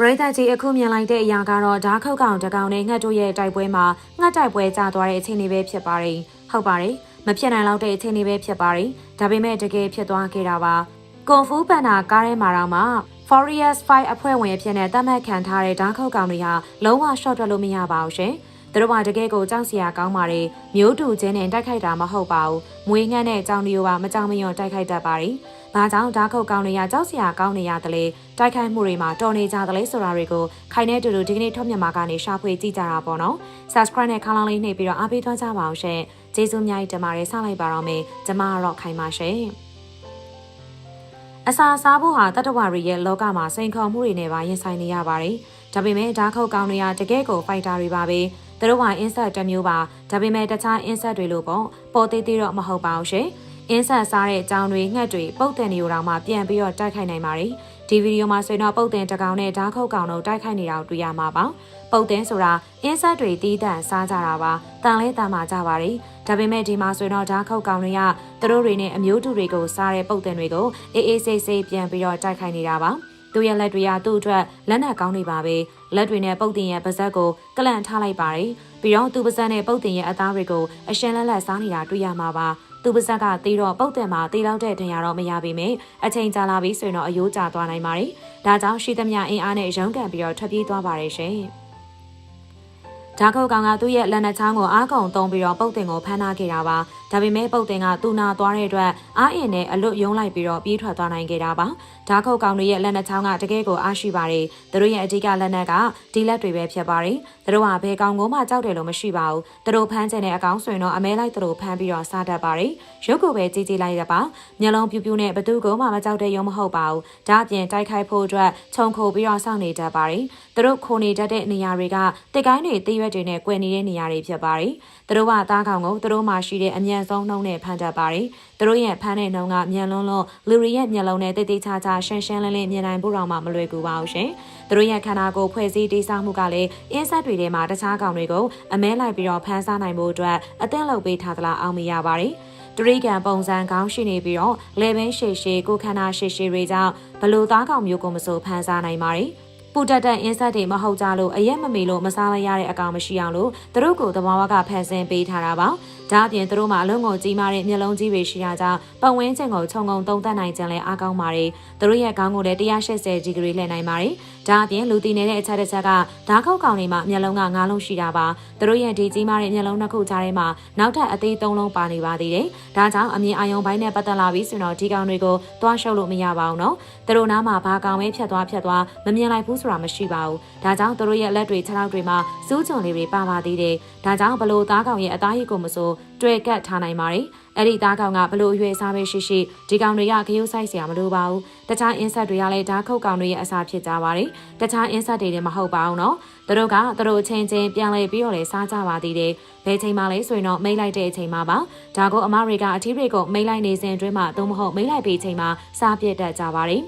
ပရိသတ်ကြီးအခုမြင်လိုက်တဲ့အရာကတော့ဓာခုတ်ကောင်တကောင်နဲ့ငှက်တို့ရဲ့တိုက်ပွဲမှာငှက်တိုက်ပွဲကျသွားတဲ့အခြေအနေပဲဖြစ်ပါတယ်။ဟုတ်ပါတယ်။မဖြစ်နိုင်တော့တဲ့အခြေအနေပဲဖြစ်ပါတယ်။ဒါပေမဲ့တကယ်ဖြစ်သွားခဲ့တာပါ။ကွန်ဖူးပန်နာကားထဲမှာတော့မှ Furious 5အဖွဲ့ဝင်အဖြစ်နဲ့သတ်မှတ်ခံထားတဲ့ဓာခုတ်ကောင်တွေဟာလုံးဝ short ထွက်လို့မရပါဘူးရှင်။ သူတို့ကတကယ်ကိုကြောက်စရာကောင်းပါတယ်။မျိုးတူချင်းနဲ့တိုက်ခိုက်တာမဟုတ်ပါဘူး။မွေးငှက်နဲ့ကြောင်တွေကိုပါမကြောင်မယွန်တိုက်ခိုက်တတ်ပါတယ်။ဘာကြောင့်ဓာတ်ခုတ်ကောင်းနေရကြောက်စရာကောင်းနေရတယ်လေတိုက်ခိုက်မှုတွေမှာတော်နေကြတယ်လေဆိုတာတွေကိုခိုင်နေတူတူဒီကနေ့ထုတ်မြန်မာကနေရှာဖွေကြည့်ကြတာပေါ့နော် subscribe နဲ့ခေါင်းလောင်းလေးနှိပ်ပြီးတော့အားပေးသွားကြပါအောင်ရှင်ကျေးဇူးအများကြီးတင်ပါတယ်ဆက်လိုက်ပါတော့မယ်ကျမကတော့ခိုင်ပါရှင်အစာစားဖို့ဟာတတဝရီရဲ့လောကမှာစိန်ခေါ်မှုတွေနဲ့ပါရင်ဆိုင်နေရပါတယ်။ဒါပေမဲ့ဓာတ်ခုတ်ကောင်းတွေကတကယ့်ကိုဖိုက်တာတွေပါပဲ။ သူတို့ဟာ insect တစ်မျိုးပါ။ဒါပေမဲ့တခြား insect တွေလို့ပေါ့။ပေါ်သေးသေးတော့မဟုတ်ပါဘူးရှင်။အင်းဆက်စားတဲ့အကြောင်းတွေငှက်တွေပုတ်တင်နေရောမှပြန်ပြီးတော့တိုက်ခိုက်နိုင်ပါတယ်ဒီဗီဒီယိုမှာဆိုရင်တော့ပုတ်တင်တကောင်နဲ့ဓာတ်ခုတ်ကောင်တို့တိုက်ခိုက်နေတာကိုတွေ့ရမှာပါပုတ်တင်ဆိုတာအင်းဆက်တွေတီးတန့်စားကြတာပါတန်လဲတန်မာကြပါတယ်ဒါပေမဲ့ဒီမှာဆိုရင်တော့ဓာတ်ခုတ်ကောင်တွေကသူတို့တွေနဲ့အမျိုးတူတွေကိုစားတဲ့ပုတ်တင်တွေကိုအေးအေးဆေးဆေးပြန်ပြီးတော့တိုက်ခိုက်နေတာပါသူ့ရဲ့လက်တွေကသူ့အတွက်လက်နက်ကောင်းနေပါပဲ လက်တွေနဲ့ပုတ်တင်ရဲ့ပါဇက်ကိုကလန့်ထားလိုက်ပါတယ်ပြီးတော့သူ့ပါဇက်နဲ့ပုတ်တင်ရဲ့အသားတွေကိုအရှင်လက်လက်စားနေတာတွေ့ရမှာပါသူပါဇက်ကသေးတော့ပုတ်တယ်မှာသေးတော့တဲ့ထင်ရတော့မရပါမယ်အချိန်ကြာလာပြီဆိုရင်တော့အယိုးကျသွားနိုင်ပါတယ်ဒါကြောင့်ရှိသမျှအင်အားနဲ့ရုန်းကန်ပြီးတော့ထွက်ပြေးသွားပါတယ်ရှင် ဓာတ်ခုတ်ကောင်ကသူ့ရဲ့လက်နက်ချောင်းကိုအားကုန်သုံးပြီးတော့ပုတ်တင်ကိုဖမ်းထားခဲ့တာပါဒါပေမဲ့ပုတ်တင်ကသူနာသွားတဲ့အတွက်အားအင်နဲ့အလွတ်ယုံလိုက်ပြီးတော့ပြေးထွက်သွားနိုင်ခဲ့တာပါဓာတ်ခုတ်ကောင်တွေရဲ့လက်နက်ချောင်းကတကယ်ကိုအားရှိပါတယ်သူတို့ရဲ့အဓိကလက်နက်ကဒီလက်တွေပဲဖြစ်ပါတယ်သူတို့ကဘယ်ကောင်ကိုမှကြောက်တယ်လို့မရှိပါဘူးသူတို့ဖမ်းချင်တဲ့အကောင်ဆိုရင်တော့အမဲလိုက်သူတို့ဖမ်းပြီးတော့စားတတ်ပါတယ်ရုပ်ကိုပဲကြည်ကြည်လိုက်ရပါမျက်လုံးပြူပြူနဲ့ဘသူကိုမှမကြောက်တဲ့ရုံမဟုတ်ပါဘူးဒါအပြင်တိုက်ခိုက်ဖို့အတွက်ခြုံခိုပြီးတော့စောင့်နေတတ်ပါတယ်သူတို့ခိုနေတတ်တဲ့နေရာတွေကတစ်ကိုင်းတွေတရွက်တွေနဲ့ကွယ်နေတဲ့နေရာတွေဖြစ်ပါတယ်သူတို့ကသားကောင်ကိုသူတို့မှရှိတဲ့အမြန်ဆုံးနှုံနဲ့ဖမ်းတတ်ပါတယ်သူတို့ရဲ့ဖမ်းတဲ့နှုံကမြန်လွန်းလွန်းလူရီရဲ့မျက်လုံးနဲ့တိတ်တိတ်ချာချာရှင်းရှင်းလင်းလင်းမြင်နိုင်ဖို့တော့မှမလွယ်ကူပါဘူးရှင်သူတို့ရဲ့ခန္ဓာကိုယ်ဖွဲ့စည်းတိဆောက်မှုကလည်းအင်းဆက်တွေထဲမှာတခြားကောင်တွေကိုအမဲလိုက်ပြီးတော့ဖမ်းစားနိုင်ဖို့အတွက်အသင့်လုပ်ပေးထားသလားအောင်မရပါတယ်တရိကန်ပုံစံကောင်းရှိနေပြီးတော့လေဘင်းရှည်ရှည်ကိုခန္ဓာရှည်ရှည်တွေကြောင့်ဘလို့သားကောင်မျိုးကိုမစိုးဖန်စားနိုင်ပါတယ် ပူတက်တဲ့အင်းဆက်တွေမဟုတ်ကြလို့အရက်မမီလို့မစားလိုက်ရတဲ့အကောင်မရှိအောင်လို့သူတို့ကိုသဘာဝကဖန်ဆင်းပေးထားတာပါ ဒါအပြင်သူတို့မှာအလုံးကုန်ကြီးမားတဲ့မျက်လုံးကြီးတွေရှိတာကြောင့်ပတ်ဝန်းကျင်ကိုခြုံငုံသုံးသပ်နိုင်ကြလဲအားကောင်းပါတယ်သူတို့ရဲ့ခေါင်းကိုလည်း180ဒီဂရီလှည့်နိုင်ပါတယ်ဒါအပြင်လူတည်နေတဲ့အချက်တစ်ချက်ကဓာတ်ခုတ်ကောင်တွေမှာမျက်လုံးက၅လုံးရှိတာပါသူတို့ရဲ့ဒီကြီးမားတဲ့မျက်လုံးနှစ်ခုကြားထဲမှာနောက်ထပ်အသေး၃လုံးပါနေပါသေးတယ်ဒါကြောင့်အမြင်အာရုံပိုင်းနဲ့ပတ်သက်လာပြီးဆိုတော့ဒီကောင်တွေကိုသွားရှုပ်လို့မရပါဘူးနော်သူတို့နားမှာဘာကောင်ပဲဖြတ်သွားဖြတ်သွားမမြင်လိုက်ဘူးဆိုတာမရှိပါဘူးဒါကြောင့်သူတို့ရဲ့လက်တွေခြေထောက်တွေမှာစူးချုံလေးတွေပါပါသေးတယ်ဒါကြောင့်ဘလို့သားကောင်ရဲ့အသားရည်ကိုမစိုးတွေ့ကတ်ထားနိုင်ပါတယ်အဲ့ဒီသားကောင်ကဘလို့အရွယ်စားပဲရှိရှိဒီကောင်တွေကခရုဆိုင်စရာမလိုပါဘူးတခြားအင်းဆက်တွေကလည်းဓာတ်ခုတ်ကောင်တွေရဲ့အစာဖြစ်ကြပါတယ်တခြားအင်းဆက်တွေလည်းမဟုတ်ပါဘူးနော်သူတို့ကသူတို့ချင်းချင်းပြန်လဲပြီးတော့လဲစားကြပါသေးတယ်ဘယ်ချိန်မှလဲဆိုရင်တော့မိတ်လိုက်တဲ့အချိန်မှပါဒါကိုအမရိကအထီးတွေကိုမိတ်လိုက်နေစဉ်အတွင်းမှာသို့မဟုတ်မိတ်လိုက်ပြီးချိန်မှာစားပြစ်တတ်ကြပါတယ်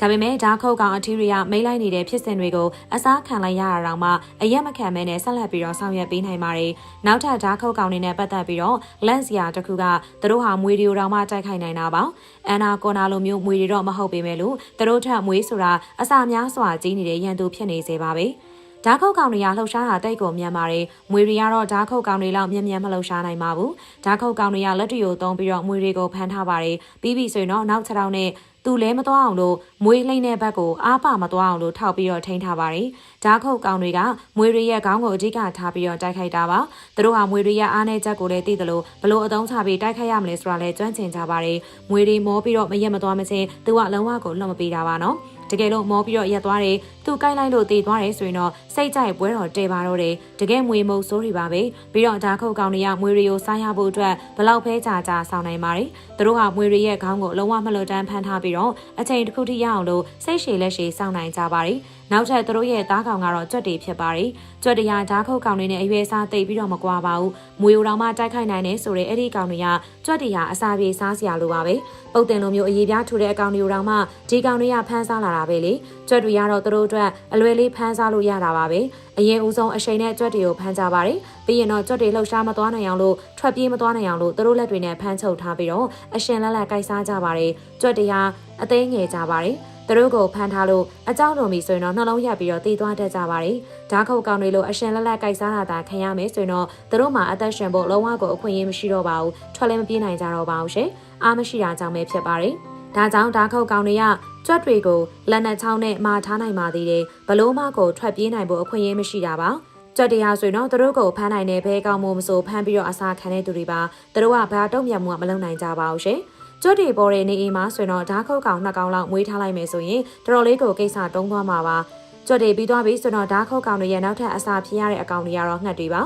ဒါပေမဲ့ဓာခုတ်ကောင်အထီးတွေကမိလိုက်နေတဲ့ဖြစ်စဉ်တွေကိုအစားခံလိုက်ရတာတော့မှအရက်မခံမဲနဲ့ဆက်လက်ပြီးတော့ဆောင်ရွက်ပေးနိုင်ပါတယ်။နောက်ထပ်ဓာခုတ်ကောင်တွေနဲ့ပတ်သက်ပြီးတော့လန့်စရာတစ်ခုကသူတို့ဟာမွေတွေတောင်မှတိုက်ခိုက်နိုင်တာပါ။အန်နာကော်နာလိုမျိုးမွေတွေတော့မဟုတ်ပေမဲ့လို့သူတို့ထက်မွေဆိုတာအစာများစွာကြီးနေတဲ့ရန်သူဖြစ်နေစေပါပဲ။ဓာခုတ်ကောင်တွေကလှုပ်ရှားတာတိတ်ကိုမြန်ပါတယ်။မွေတွေကတော့ဓာခုတ်ကောင်တွေလောက်မြန်မြန်မလှုပ်ရှားနိုင်ပါဘူး။ဓာခုတ်ကောင်တွေကလက်တွေကိုသုံးပြီးတော့မွေတွေကိုဖမ်းထားပါတယ်။ပြီးပြီဆိုရင်တော့နောက်ခြေထောက်နဲ့ သူလဲမသွားအောင်လို့မွေးလိမ့်တဲ့ဘက်ကိုအားပါမသွားအောင်လို့ထောက်ပြီးတော့ထိန်းထားပါတယ်။ဓာခုတ်ကောင်တွေကမွေးရရဲ့ခေါင်းကိုအဓိကထားပြီးတော့တိုက်ခိုက်တာပါ။သူတို့ဟာမွေးရရဲ့အားနဲ့ချက်ကိုလည်းသိတယ်လို့ဘလို့အတုံးချပြီးတိုက်ခိုက်ရမလဲဆိုတာလည်းကြွန့်ကျင်ကြပါတယ်။မွေးတွေမောပြီးတော့မရက်မသွားမချင်းသူကလုံးဝကိုလွတ်မပေးတာပါနော်။တကယ်လို့မောပြီးတော့ရက်သွားတယ် သူကိုက်လိုက်လို့တည်သွားတယ်ဆိုရင်တော့စိတ်ကြိုက်ပွဲတော်တဲပါတော့တယ်တကယ်မွေမုံဆိုးတွေပါပဲပြီးတော့ဓာခုတ်ကောင်တွေကမွေတွေကိုစားရဖို့အတွက်ဘလောက်ဖဲကြာကြာဆောင်နိုင်ပါတယ်သူတို့ဟာမွေတွေရဲ့ခေါင်းကိုလုံးဝမလွတ်တမ်းဖမ်းထားပြီးတော့အချိန်တစ်ခုထိရအောင်လို့စိတ်ရှည်လက်ရှည်စောင့်နိုင်ကြပါတယ်နောက်ထပ်သူတို့ရဲ့သားကောင်ကတော့ကြွက်တွေဖြစ်ပါတယ်ကြွက်တရားဓာခုတ်ကောင်တွေနဲ့အရွယ်စားသိပ်ပြီးတော့မကွာပါဘူးမွေတော်မှတိုက်ခိုက်နိုင်တယ်ဆိုတဲ့အဲ့ဒီကောင်တွေကကြွက်တရားအစာပြေစားစရာလိုပါပဲပုတ်တင်လိုမျိုးအရေးပြားထူတဲ့အကောင်တွေတော်မှဒီကောင်တွေကဖမ်းစားလာတာပဲလေကြွက်တွေကတော့သူတို့အတွက်အလွယ်လေးဖမ်းစားလို့ရတာပါပဲအရင်ဦးဆုံးအချိန်နဲ့ကြွက်တွေကိုဖမ်းကြပါတယ်ပြီးရင်တော့ကြွက်တွေလှုပ်ရှားမသွားနိုင်အောင်လို့ထွက်ပြေးမသွားနိုင်အောင်လို့သူတို့လက်တွေနဲ့ဖမ်းချုပ်ထားပြီးတော့အရှင်လက်လက်ကိုက်စားကြပါတယ်ကြွက်တရားအသေးငယ်ကြပါတယ်သူတို့ကိုဖမ်းထားလို့အကြောင်းတော်မီဆိုရင်တော့နှလုံးရက်ပြီးတော့တည်သွားတတ်ကြပါတယ်ဓာတ်ခုတ်ကောင်တွေလိုအရှင်လက်လက်ကြိုက်စားတာသာခံရမယ်ဆိုရင်တော့သူတို့မှာအသက်ရှင်ဖို့လုံးဝကိုအခွင့်အရေးမရှိတော့ပါဘူးထွက်လည်းမပြေးနိုင်ကြတော့ပါဘူးရှင်အားမရှိတာကြောင့်ပဲဖြစ်ပါတယ် ဒါကြောင့်ဓာတ်ခုတ်ကောင်တွေကကြွက်တွေကိုလက်နက်ချောင်းနဲ့မာထားနိုင်ပါသေးတယ်ဘလို့မှကိုထွက်ပြေးနိုင်ဖို့အခွင့်အရေးမရှိတာပါကြက်တရားဆိုရင်တော့သူတို့ကိုဖမ်းနိုင်တဲ့ဘဲကောင်းမှုမဆိုဖမ်းပြီးတော့အစာခံတဲ့သူတွေပါသူတို့ကဘာတုံ့ပြန်မှုကမလုပ်နိုင်ကြပါဘူးရှင်ကျွတ်တွေပေါ်တဲ့နေအိမ်မှာဆိုရင်တော့ဓာတ်ခုတ်ကောင်နှစ်ကောင်လောက်မွေးထားလိုက်မယ်ဆိုရင်တော်တော်လေးကိုကိစ္စတုံးသွားမှာပါကျွတ်တွေပြီးသွားပြီဆိုတော့ဓာတ်ခုတ်ကောင်တွေရဲ့နောက်ထပ်အစာဖြစ်ရတဲ့အကောင်တွေကတော့ငှက်တွေပါ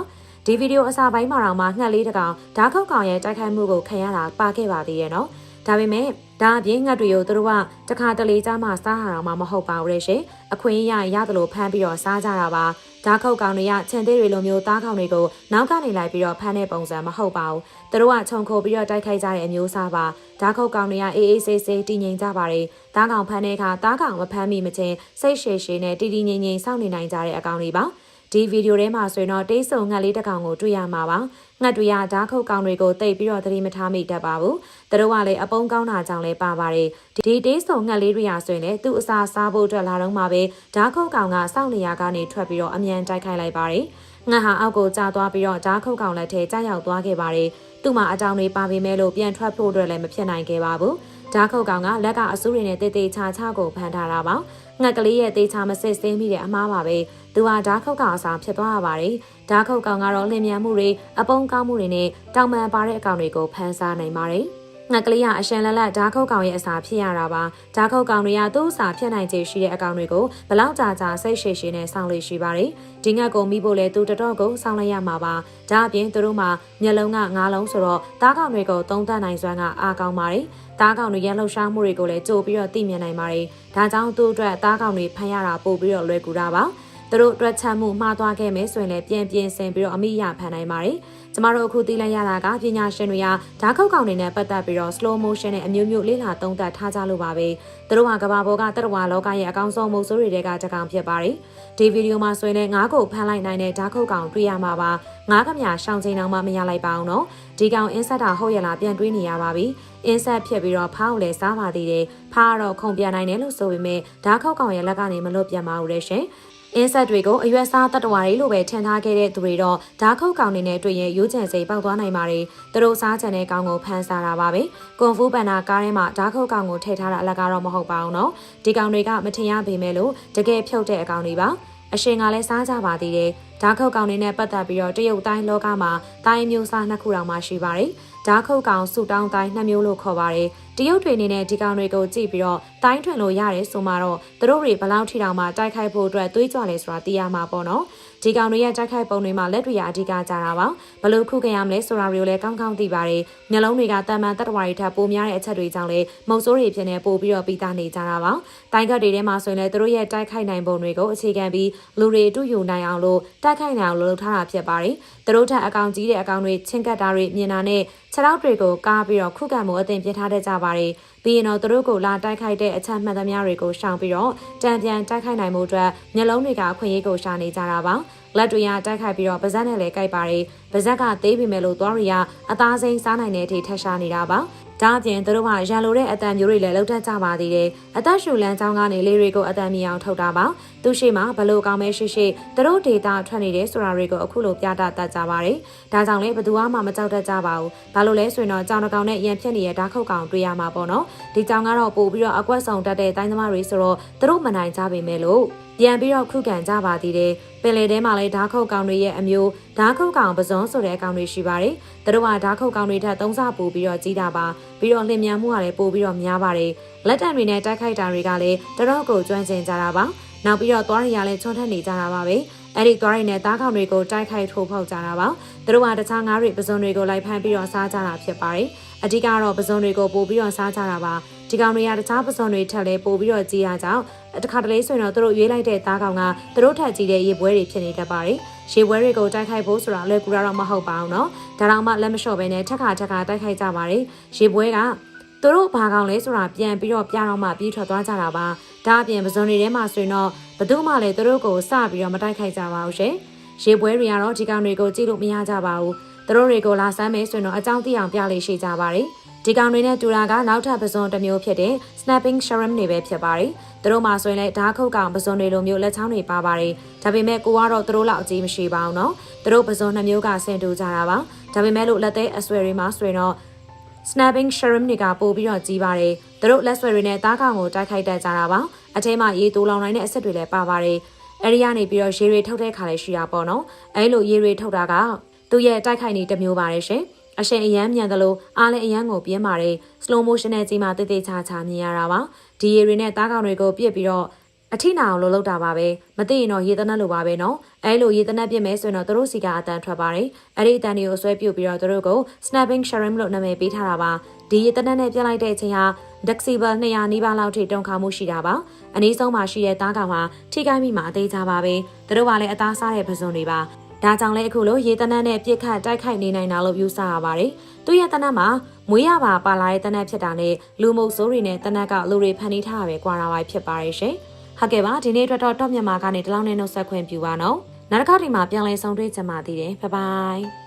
ဒီဗီဒီယိုအစာပိုင်းမှာတော့မှငှက်လေးတစ်ကောင်ဓာတ်ခုတ်ကောင်ရဲ့တိုက်ခိုက်မှုကိုခံရတာပါခဲ့ပါသေးရဲ့နော်ဒါပေမဲ့ ဒါအပြင်ငှက်တွေကိုသူတို့ကတခါတလေကြားမှစားရအောင်မဟုတ်ပါဘူးလေရှင်အခွင့်အရေးရရတယ်လို့ဖမ်းပြီးတော့စားကြတာပါဓာတ်ခုတ်ကောင်တွေကခြံသေးတွေလိုမျိုးသားကောင်တွေကိုနောက်ကနေလိုက်ပြီးတော့ဖမ်းတဲ့ပုံစံမဟုတ်ပါဘူးသူတို့ကခြုံခိုပြီးတော့တိုက်ခိုက်ကြတဲ့အမျိုးအစားပါဓာတ်ခုတ်ကောင်တွေကအေးအေးဆေးဆေးတည်ငြိမ်ကြပါတယ်သားကောင်ဖမ်းတဲ့အခါသားကောင်မဖမ်းမိမချင်းစိတ်ရှည်ရှည်နဲ့တည်တည်ငြိမ်ငြိမ်စောင့်နေနိုင်ကြတဲ့အကောင်တွေပါ ဒီဗီဒီယိုထဲမှာဆိုရင်တော့တိတ်ဆုံငှက်လေးတစ်ကောင်ကိုတွေ့ရမှာပါငှက်တွေကဓာတ်ခုတ်ကောင်တွေကိုတိတ်ပြီးတော့သတိမထားမိတတ်ပါဘူးသူတို့ကလည်းအပုံကောင်းတာကြောင့်လည်းပါပါတယ်ဒီတိတ်ဆုံငှက်လေးတွေရာဆိုရင်လည်းသူ့အစာစားဖို့အတွက်လာတော့မှပဲဓာတ်ခုတ်ကောင်ကစောင့်နေရကနေထွက်ပြီးတော့အမြန်တိုက်ခိုက်လိုက်ပါတယ်ငှက်ဟာအောက်ကိုကျသွားပြီးတော့ဓာတ်ခုတ်ကောင်လက်ထဲကျရောက်သွားခဲ့ပါတယ်သူ့မှာအကြောင်းတွေပါပေမဲ့လို့ပြန်ထွက်ဖို့အတွက်လည်းမဖြစ်နိုင်ခဲ့ပါဘူးဓာတ်ခုတ်ကောင်ကလက်ကအဆူတွေနဲ့တေးသေးချာချကိုဖမ်းထားတာပါငှက်ကလေးရဲ့တေးချာမစစ်စင်းမိတဲ့အမားပါပဲ သူဟာဓာတ်ခုတ်ကောင်အစာဖြစ်သွားရပါတယ်ဓာတ်ခုတ်ကောင်ကတော့လင်မြန်မှုတွေအပုံကောင်းမှုတွေနဲ့တောင်ပန်ပါတဲ့အကောင်တွေကိုဖမ်းစားနိုင်ပါတယ်ငှက်ကလေးကအရှင်လက်လက်ဓာတ်ခုတ်ကောင်ရဲ့အစာဖြစ်ရတာပါဓာတ်ခုတ်ကောင်တွေကသူ့အစာဖြစ်နိုင်ခြေရှိတဲ့အကောင်တွေကိုဘလောက်ကြာကြာစိတ်ရှည်ရှည်နဲ့စောင့်လို့ရှိပါတယ်ဒီငှက်ကိုမိဖို့လဲသူတတော်ကိုစောင့်လိုက်ရမှာပါဒါအပြင်သူတို့မှာမျက်လုံးကငါးလုံးဆိုတော့ဓာတ်ကောင်တွေကိုသုံးသပ်နိုင်စွမ်းကအားကောင်းပါတယ်သားကောင်တွေရန်လှုပ်ရှားမှုတွေကိုလည်းကြိုပြီးတော့သိမြင်နိုင်ပါတယ်။ဒါကြောင့်သူ့အတွက်သားကောင်တွေဖမ်းရတာပို့ပြီးတော့လွယ်ကူတာပါ။ သူတို့အတွက်ချက်မှုမှားသွားခဲ့မယ်ဆိုရင်လည်းပြန်ပြင်ဆင်ပြီးတော့အမိရဖန်နိုင်ပါတယ်။ကျမတို့အခုသိလိုက်ရတာကပညာရှင်တွေကဓာတ်ခုတ်ကောင်တွေနဲ့ပတ်သက်ပြီးတော့ slow motion နဲ့အမျိုးမျိုးလေ့လာသုံးသပ်ထားကြလို့ပါပဲ။သူတို့ကကဘာပေါ်ကတရဝါလောကရဲ့အကောင်ဆုံးမုတ်ဆိုးတွေကတကောင်ဖြစ်ပါတယ်။ဒီဗီဒီယိုမှာဆိုရင်လည်းငါးကိုဖမ်းလိုက်နိုင်တဲ့ဓာတ်ခုတ်ကောင်တွေ့ရမှာပါ။ငါးကမြရှောင်းချိန်တောင်မှမရလိုက်ပါအောင်နော်။ဒီကောင်အင်းဆက်တာဟုတ်ရလားပြန်တွေးနေရပါပြီ။အင်းဆက်ဖြစ်ပြီးတော့ဖားကိုလည်းစားပါသေးတယ်။ဖားကတော့ခုံပြနိုင်တယ်လို့ဆိုပေမဲ့ဓာတ်ခုတ်ကောင်ရဲ့လက်ကနေမလွတ်ပြန်ပါဘူးလေရှင်။ အင်းဆက်တွေကိုအရွက်စားတတ္တဝါတွေလိုပဲထင်ထားခဲ့တဲ့သူတွေတော့ဓာတ်ခုတ်ကောင်တွေနဲ့တွေ့ရင်ရိုးချံစိတ်ပေါက်သွားနိုင်ပါတယ်။သူတို့စားချင်တဲ့ကောင်ကိုဖန်စားတာပါပဲ။ကွန်ဖူးပန်နာကားထဲမှာဓာတ်ခုတ်ကောင်ကိုထည့်ထားတာအလကားတော့မဟုတ်ပါဘူးနော်။ဒီကောင်တွေကမထင်ရပေမဲ့လို့တကယ်ဖြုတ်တဲ့အကောင်တွေပါ။အရှင်ကလည်းစားကြပါသေးတယ်။ဓာတ်ခုတ်ကောင်တွေနဲ့ပတ်သက်ပြီးတော့တရုတ်တိုင်းလောကမှာတိုင်းမျိုးစားနှစ်ခုတောင်မှရှိပါတယ်။ဓာတ်ခုတ်ကောင်ဆူတောင်းတိုင်းနှစ်မျိုးလို့ခေါ်ပါတယ်။ တရုတ်တွေအနေနဲ့ဒီကောင်တွေကိုကြည့်ပြီးတော့တိုင်းထွင်လို့ရတယ်ဆိုမှတော့သူတို့တွေဘလောက်ထိတောင်မှတိုက်ခိုက်ဖို့အတွက်တွေးကြလဲဆိုတာသိရမှာပေါ့နော်။ဒီကောင်တွေရဲ့တိုက်ခိုက်ပုံတွေမှာလက်တွေအဓိကကြတာပါ။ဘလို့ခုခံရမလဲဆိုတာတွေကိုလည်းကောင်းကောင်းသိပါတယ်။မျက်လုံးတွေကတန်မှန်တတ္တဝါတွေထပ်ပိုများတဲ့အချက်တွေကြောင့်လည်းမုံဆိုးတွေဖြစ်နေပို့ပြီးတော့ပြီးသားနေကြတာပါ။ တိုင်းကတ်တွေထဲမှာဆိုရင်လည်းသူတို့ရဲ့တိုက်ခိုက်နိုင်ပုံတွေကိုအခြေခံပြီးလူတွေတူယူနိုင်အောင်လို့တိုက်ခိုက်နိုင်အောင်လုပ်ထားတာဖြစ်ပါတယ်။သူတို့ထက်အကောင်ကြီးတဲ့အကောင်တွေချင်းကတ်တာတွေမြင်တာနဲ့ခြေထောက်တွေကိုကားပြီးတော့ခုခံမှုအသင်ပြထားတတ်ကြပါတယ်။ပြီးရင်တော့သူတို့ကိုလာတိုက်ခိုက်တဲ့အချက်မှတ်သမျှတွေကိုရှောင်ပြီးတော့တံပြန်တိုက်ခိုက်နိုင်မှုအတွက်မျက်လုံးတွေကအခွင့်အရေးကိုရှာနေကြတာပါ။လက်တွေကတိုက်ခိုက်ပြီးတော့ပါဇက်နဲ့လည်းကြိုက်ပါတယ်။ပါဇက်ကသေးပေမဲ့လို့သွားရီကအသားစိမ်းစားနိုင်တဲ့အထိထက်ရှားနေတာပါ။ ဒါအပြင်သူတို့ကရန်လိုတဲ့အတန်မျိုးတွေလည်းလောက်တတ်ကြပါသေးတယ်။အသက်ရှူလန်းချောင်းကနေလေးတွေကိုအတန်မြင်အောင်ထုတ်တာပါ။သူရှိမှဘလို့ကောင်းမဲရှိရှိသူတို့ဒေတာထွက်နေတယ်ဆိုတာတွေကိုအခုလိုပြတာတတ်ကြပါတယ်။ဒါကြောင့်လည်းဘသူမှမကြောက်တတ်ကြပါဘူး။ဘာလို့လဲဆိုရင်တော့ကြောင်တကောင်နဲ့ရန်ဖြစ်နေတဲ့ဓာတ်ခုတ်ကောင်တွေ့ရမှာပေါ့နော်။ဒီကြောင်ကတော့ပို့ပြီးတော့အကွက်ဆောင်တတ်တဲ့တိုင်းသမားတွေဆိုတော့သူတို့မနိုင်ကြပေမဲ့လို့ပြန်ပြီးတော့ခုခံကြပါသေးတယ်။ပင်လေထဲမှာလည်းဓာခုတ်ကောင်တွေရဲ့အမျိုးဓာခုတ်ကောင်ပဇွန်ဆိုတဲ့အကောင်တွေရှိပါတယ်။သူတို့ကဓာခုတ်ကောင်တွေထက်သုံးဆပိုပြီးတော့ကြီးတာပါ။ပြီးတော့လင်မြန်မှုကလည်းပိုပြီးတော့များပါတယ်။လက်တံတွေနဲ့တိုက်ခိုက်တာတွေကလည်းတတော်ကိုကျွမ်းကျင်ကြတာပါ။နောက်ပြီးတော့သွားရရလည်းချွန်ထက်နေကြတာပါပဲ။အဲ့ဒီသွားရည်နဲ့သားကောင်တွေကိုတိုက်ခိုက်ထိုးဖောက်ကြတာပါ။သူတို့ကတခြားငါးတွေပဇွန်တွေကိုလိုက်ဖမ်းပြီးတော့စားကြတာဖြစ်ပါတယ်။အဓိကတော့ပဇွန်တွေကိုပို့ပြီးတော့စားကြတာပါ။ ဒီကောင်တွေကတခြားပဇွန်တွေထက်လဲပို့ပြီးတော့ကြီးရကြောင်းတခါတလေဆိုရင်တော့သူတို့ရွေးလိုက်တဲ့သားကောင်ကသူတို့ထက်ကြီးတဲ့ရေပွဲတွေဖြစ်နေတတ်ပါတယ်။ရေပွဲတွေကိုတိုက်ခိုက်ဖို့ဆိုတာလွယ်ကူတာတော့မဟုတ်ပါဘူးเนาะ။ဒါတော့မှလက်မလျှော့ဘဲနဲ့ထက်ခါထက်ခါတိုက်ခိုက်ကြပါတယ်။ရေပွဲကသူတို့ဘာကောင်လဲဆိုတာပြန်ပြီးတော့ပြတော့မှပြီးထွက်သွားကြတာပါ။ဒါအပြင်ပဇွန်တွေထဲမှာဆိုရင်တော့ဘသူမှလည်းသူတို့ကိုစပြီးတော့မတိုက်ခိုက်ကြပါဘူးရှင်။ရေပွဲတွေကတော့ဒီကောင်တွေကိုကြည့်လို့မရကြပါဘူး။သူတို့တွေကိုလာဆမ်းမယ်ဆိုရင်တော့အကြောင်းသိအောင်ပြလေးရှိကြပါတယ်။ ဒီကောင်တွေနဲ့တူတာကနောက်ထပ်ပဇွန်တစ်မျိုးဖြစ်တဲ့ snapping shrimp တွေပဲဖြစ်ပါတယ်။သူတို့မှာဆိုရင်လည်းဓာတ်ခုတ်ကောင်ပဇွန်တွေလိုမျိုးလက်ချောင်းတွေပါပါတယ်။ဒါပေမဲ့ကိုကတော့သူတို့လောက်အကြီးမရှိပါဘူးနော်။သူတို့ပဇွန်နှစ်မျိုးကဆင်တူကြတာပါ။ဒါပေမဲ့လို့လက်သေးအဆွဲတွေမှာဆိုရင်တော့ snapping shrimp တွေကပို့ပြီးတော့ကြီးပါတယ်။သူတို့လက်ဆွဲတွေနဲ့သားကောင်ကိုတိုက်ခိုက်တတ်ကြတာပါ။အထဲမှာရေတိုးလောင်နိုင်တဲ့အဆက်တွေလည်းပါပါတယ်။အဲဒီကနေပြီးတော့ရေတွေထုတ်တဲ့ခါလည်းရှိတာပေါ့နော်။အဲလိုရေတွေထုတ်တာကသူ့ရဲ့တိုက်ခိုက်နေတစ်မျိုးပါတယ်ရှင်။ အရှင်အရန်မြန်သလိုအားလည်းအရန်ကိုပြင်းပါတယ် slow motion နဲ့ကြီးမှတိတ်တိတ်ချာချာမြင်ရတာပါဒီရေတွေနဲ့တားကောင်တွေကိုပြစ်ပြီးတော့အထိနာအောင်လုပ်လုပ်တာပါပဲမသိရင်တော့ရေတနက်လိုပါပဲနော်အဲလိုရေတနက်ပြစ်မယ်ဆိုရင်တော့သူတို့စီကအတန်ထွက်ပါတယ်အဲ့ဒီအတန်တွေကိုဆွဲပြုတ်ပြီးတော့သူတို့ကို snapping shrimp လို့နာမည်ပေးထားတာပါဒီရေတနက်နဲ့ပြစ်လိုက်တဲ့အချိန်ဟာ decibel 200နီးပါးလောက်ထိတုန်ခါမှုရှိတာပါအနည်းဆုံးမှာရှိတဲ့တားကောင်ဟာထိခိုက်မိမှာအသေးချပါပဲသူတို့ကလည်းအသားစားတဲ့ပဇွန်တွေပါ ဒါကြောင့်လဲအခုလိုရေတနက်နဲ့ပြစ်ခတ်တိုက်ခိုက်နေနိုင်တာလို့ယူဆရပါတယ်။သူ့ရဲ့တနက်မှာမွေးရပါပါလာတဲ့တနက်ဖြစ်တာနဲ့လူမုတ်ဆိုးတွေနဲ့တနက်ကလူတွေဖန်တီးထားတာပဲကွာတာပါဖြစ်ပါတယ်ရှင်။ဟုတ်ကဲ့ပါဒီနေ့အတွက်တော့တော့မြန်မာကနေတလောင်းနဲ့နှုတ်ဆက်ခွင့်ပြုပါနော်။နောက်တစ်ခါဒီမှာပြန်လည်ဆုံတွေ့ကြမှာသေးတယ်။ဘိုင်ဘိုင်။